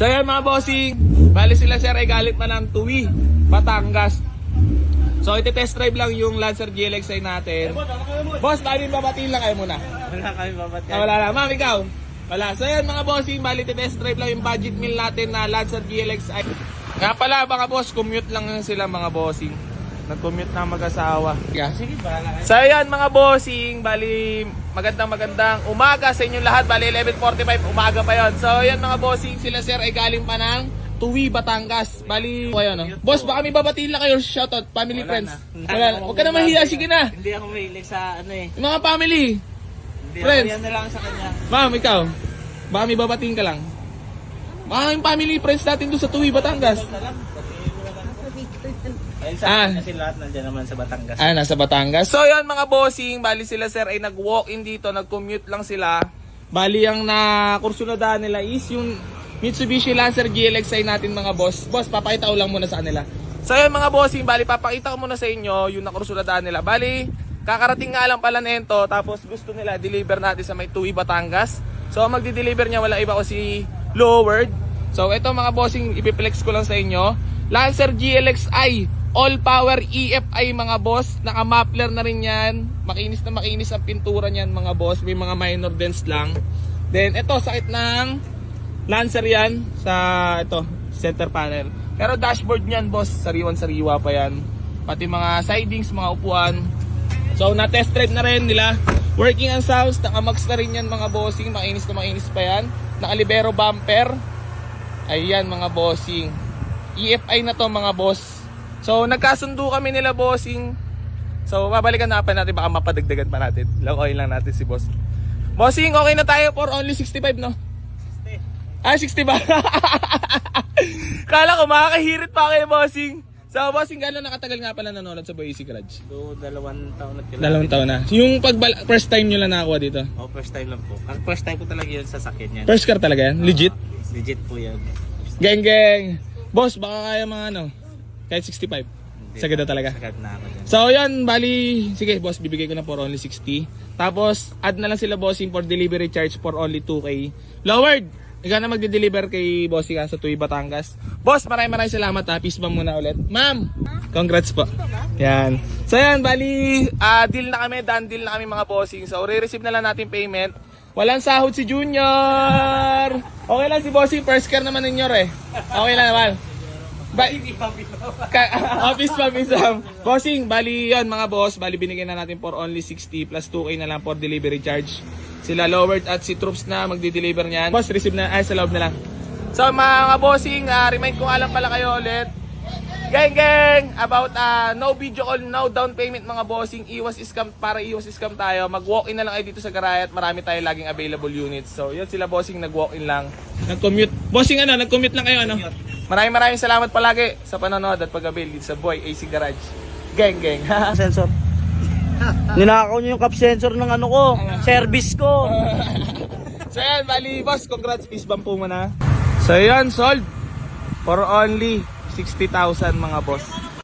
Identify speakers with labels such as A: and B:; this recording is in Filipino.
A: So yan mga bossing, bali sila sir ay galit pa ng Tuwi, Batangas. So iti-test drive lang yung Lancer GLXI natin. Boss, bali babatiin lang kayo muna.
B: Wala kami babat
A: Ah, wala na. Ma'am, ikaw? Wala. So yan mga bossing, bali iti-test drive lang yung budget meal natin na Lancer GLXI. Nga pala mga boss, commute lang sila mga bossing. Nag-commute na mag-asawa. Yeah.
B: Sige, bahala.
A: So yan mga bossing, bali magandang magandang umaga sa inyong lahat. Bali 11.45 umaga pa yon. So yan mga bossing, sila sir ay galing pa ng Tuwi, Batangas. Bali, kayo no? Boss, baka may babatiin lang kayo. Shoutout, family
B: Wala
A: friends.
B: na.
A: Wala na. Huwag ka na mahiya, sige na.
B: Hindi ako mahilig sa ano eh.
A: Yung mga family.
B: Hindi
A: Friends.
B: yan na lang sa kanya.
A: Ma'am, ikaw. Baka may babatiin ka lang. Baka yung family friends natin doon sa Tuwi, Batangas.
B: Na. Ayun sa
A: Ah.
B: kasi lahat nandiyan naman sa Batangas.
A: Ah, nasa Batangas. So, yan mga bossing, bali sila sir ay nag-walk-in dito, nag-commute lang sila. Bali ang nakursunadahan nila is yung Mitsubishi Lancer GLXI natin mga boss. Boss, papakita ko lang muna sa kanila. So, yan mga bossing, bali papakita ko muna sa inyo yung nakursunadahan nila. Bali, kakarating nga lang pala nito, tapos gusto nila deliver natin sa may Tuwi, Batangas. So, magdi-deliver niya wala iba ko si Lowered. So, ito mga bossing, ipiplex ko lang sa inyo. Lancer GLXI, all power EFI mga boss. Naka-muffler na rin yan. Makinis na makinis ang pintura niyan mga boss. May mga minor dents lang. Then, ito, sakit ng Lancer yan sa ito, center panel. Pero dashboard niyan boss, sariwan-sariwa pa yan. Pati mga sidings, mga upuan. So, na-test drive na rin nila. Working ang sounds, naka-max na rin yan mga bossing. Makinis na makinis pa yan. Naka-libero bumper. Ayan mga bossing. EFI na to mga boss. So nagkasundo kami nila bossing. So babalikan na pa natin baka mapadagdagan pa natin. Lang oil lang natin si boss. Bossing, okay na tayo for only 65 no? Ah, 60 ba? Kala ko makakahirit pa kayo bossing. So bossing, gano'n nakatagal nga pala nanonood sa Boise Garage?
B: Do, dalawang taon na.
A: Dalawang taon na. Yung pag first time nyo lang nakakuha dito?
B: Oh, first time lang po. Ang first time ko talaga yun sa sakyan yan.
A: First car talaga yan? Legit?
B: Ah, legit po yan.
A: Geng geng. Boss, baka kaya mga ano, kahit 65.
B: Hindi.
A: Sagad na talaga.
B: Sagad na ako dyan.
A: So yun, bali, sige boss, bibigay ko na for only 60. Tapos, add na lang sila bossing for delivery charge for only 2K. Lowered! Ikaw na magde-deliver kay bossing ka sa Tuy, Batangas. Boss, maraming maraming salamat ha. Peace bomb muna ulit. Ma'am, congrats po. Yan. So yan, bali, ah, deal na kami, done deal na kami mga bossing. So, re-receive na lang natin payment. Walang sahod si Junior! Okay lang si bossing, first car naman ninyo eh. Okay lang naman. Ba Ka- office pa minsan. Bossing, bali yon mga boss. Bali binigyan na natin for only 60 plus 2K na lang for delivery charge. Sila lowered at si Troops na magdi-deliver niyan. Boss, receive na, ay sa loob na lang. So mga bossing, ah, remind ko lang pala kayo ulit. Gang gang! About ah, no video call, no down payment mga bossing. Iwas scam para iwas scam tayo. Mag-walk-in na lang kayo dito sa Garayat. Marami tayo laging available units. So yun sila bossing, nag-walk-in lang. Nag-commute. Bossing ano, nag-commute lang kayo ano? Maraming maraming salamat palagi sa panonood at pag-avail dito sa Boy AC Garage. Gang gang.
B: Sensor. Ninakaw niyo yung cup sensor ng ano ko. Service ko.
A: so yan, bali boss, congrats, peace bump po muna. So yan, sold for only 60,000 mga boss.